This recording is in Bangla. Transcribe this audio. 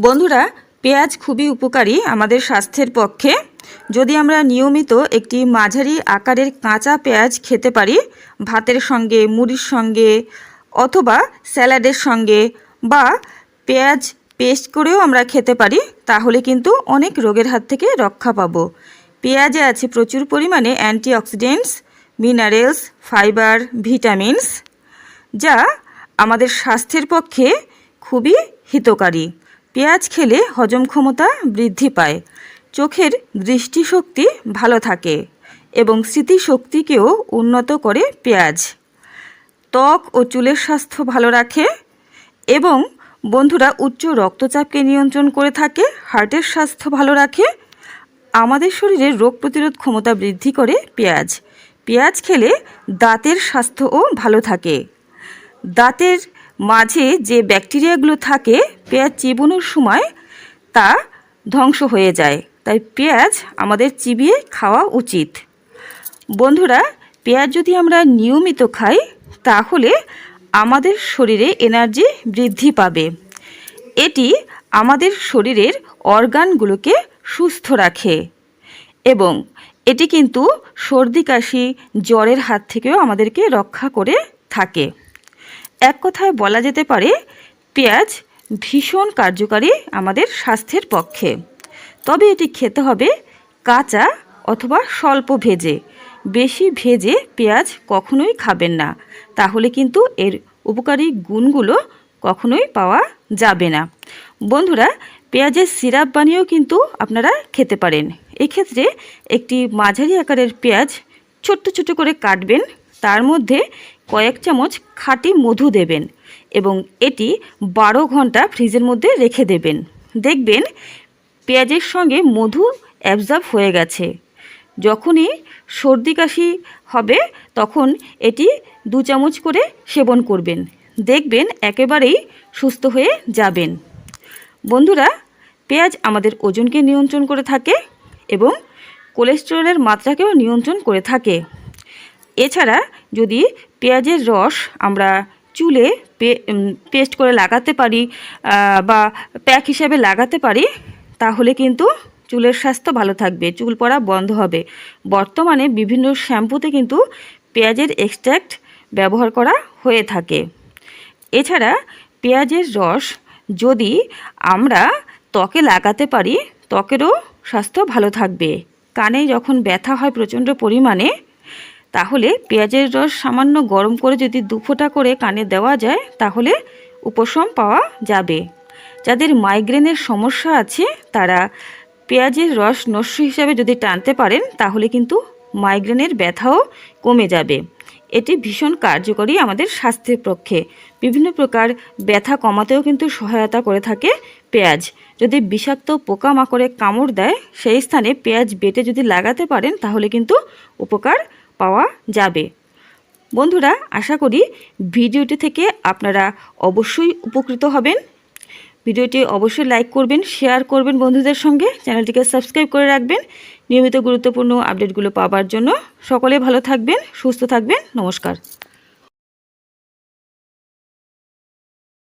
বন্ধুরা, পেঁয়াজ খুবই উপকারী আমাদের স্বাস্থ্যের পক্ষে। যদি আমরা নিয়মিত একটি মাঝারি আকারের কাঁচা পেঁয়াজ খেতে পারি, ভাতের সঙ্গে, মুড়ির সঙ্গে, অথবা স্যালাডের সঙ্গে, বা পেঁয়াজ পেস্ট করেও আমরা খেতে পারি, তাহলে কিন্তু অনেক রোগের হাত থেকে রক্ষা পাবো। পেঁয়াজে আছে প্রচুর পরিমাণে অ্যান্টিঅক্সিডেন্টস, মিনারেলস, ফাইবার, ভিটামিনস, যা আমাদের স্বাস্থ্যের পক্ষে খুবই হিতকারী। পেঁয়াজ খেলে হজম ক্ষমতা বৃদ্ধি পায়। চোখের দৃষ্টিশক্তি ভালো থাকে এবং স্মৃতিশক্তিকেও উন্নত করে পেঁয়াজ। ত্বক ও চুলের স্বাস্থ্য ভালো রাখে এবং বন্ধুরা উচ্চ রক্তচাপকে নিয়ন্ত্রণ করে থাকে, হার্টের স্বাস্থ্য ভালো রাখে। আমাদের শরীরে রোগ প্রতিরোধ ক্ষমতা বৃদ্ধি করে পেঁয়াজ। পেঁয়াজ খেলে দাঁতের স্বাস্থ্যও ভালো থাকে। দাঁতের মাঝে যে ব্যাকটেরিয়াগুলো থাকে, পেঁয়াজ চিবানোর সময় তা ধ্বংস হয়ে যায়। তাই পেঁয়াজ আমাদের চিবিয়ে খাওয়া উচিত। বন্ধুরা, পেঁয়াজ যদি আমরা নিয়মিত খাই, তাহলে আমাদের শরীরে এনার্জি বৃদ্ধি পাবে। এটি আমাদের শরীরের অর্গানগুলোকে সুস্থ রাখে এবং এটি কিন্তু সর্দি, কাশি, জ্বরের হাত থেকেও আমাদেরকে রক্ষা করে থাকে। এক কথায় বলা যেতে পারে, পেঁয়াজ ভীষণ কার্যকারী আমাদের স্বাস্থ্যের পক্ষে। তবে এটি খেতে হবে কাঁচা অথবা স্বল্প ভেজে। বেশি ভেজে পেঁয়াজ কখনোই খাবেন না। তাহলে কিন্তু এর উপকারী গুণগুলো কখনোই পাওয়া যাবে না। বন্ধুরা, পেঁয়াজের সিরাপ বানিয়েও কিন্তু আপনারা খেতে পারেন। এক্ষেত্রে একটি মাঝারি আকারের পেঁয়াজ ছোট্ট ছোট করে কাটবেন। তার মধ্যে কয়েক চামচ খাঁটি মধু দেবেন এবং এটি বারো ঘণ্টা ফ্রিজের মধ্যে রেখে দেবেন। দেখবেন পেঁয়াজের সঙ্গে মধু অ্যাবজর্ব হয়ে গেছে। যখনই সর্দি কাশি হবে, তখন এটি দু চামচ করে সেবন করবেন। দেখবেন একেবারেই সুস্থ হয়ে যাবেন। বন্ধুরা, পেঁয়াজ আমাদের ওজনকে নিয়ন্ত্রণ করে থাকে এবং কোলেস্টেরলের মাত্রাকেও নিয়ন্ত্রণ করে থাকে। এছাড়া যদি পেঁয়াজের রস আমরা চুলে পেস্ট করে লাগাতে পারি বা প্যাক হিসাবে লাগাতে পারি, তাহলে কিন্তু চুলের স্বাস্থ্য ভালো থাকবে, চুল পড়া বন্ধ হবে। বর্তমানে বিভিন্ন শ্যাম্পুতে কিন্তু পেঁয়াজের এক্সট্র্যাক্ট ব্যবহার করা হয়ে থাকে। এছাড়া পেঁয়াজের রস যদি আমরা ত্বকে লাগাতে পারি, ত্বকেরও স্বাস্থ্য ভালো থাকবে। কানে যখন ব্যথা হয় প্রচণ্ড পরিমাণে তাহলে পেঁয়াজের রস সামান্য গরম করে যদি দু ফোঁটা করে কানে দেওয়া যায়, তাহলে উপশম পাওয়া যাবে। যাদের মাইগ্রেনের সমস্যা আছে, তারা পেঁয়াজের রস নস্য হিসাবে যদি টানতে পারেন, তাহলে কিন্তু মাইগ্রেনের ব্যথাও কমে যাবে। এটি ভীষণ কার্যকরী আমাদের স্বাস্থ্যের পক্ষে। বিভিন্ন প্রকার ব্যথা কমাতেও কিন্তু সহায়তা করে থাকে পেঁয়াজ। যদি বিষাক্ত পোকামাকড়ে কামড় দেয়, সেই স্থানে পেঁয়াজ বেটে যদি লাগাতে পারেন, তাহলে কিন্তু উপকার পাওয়া যাবে। বন্ধুরা, আশা করি ভিডিওটি থেকে আপনারা অবশ্যই উপকৃত হবেন। ভিডিওটি অবশ্যই লাইক করবেন, শেয়ার করবেন বন্ধুদের সঙ্গে। চ্যানেলটিকে সাবস্ক্রাইব করে রাখবেন। নিয়মিত গুরুত্বপূর্ণ আপডেটগুলো পাওয়ার জন্য সকলে ভালো থাকবেন, সুস্থ থাকবেন। নমস্কার।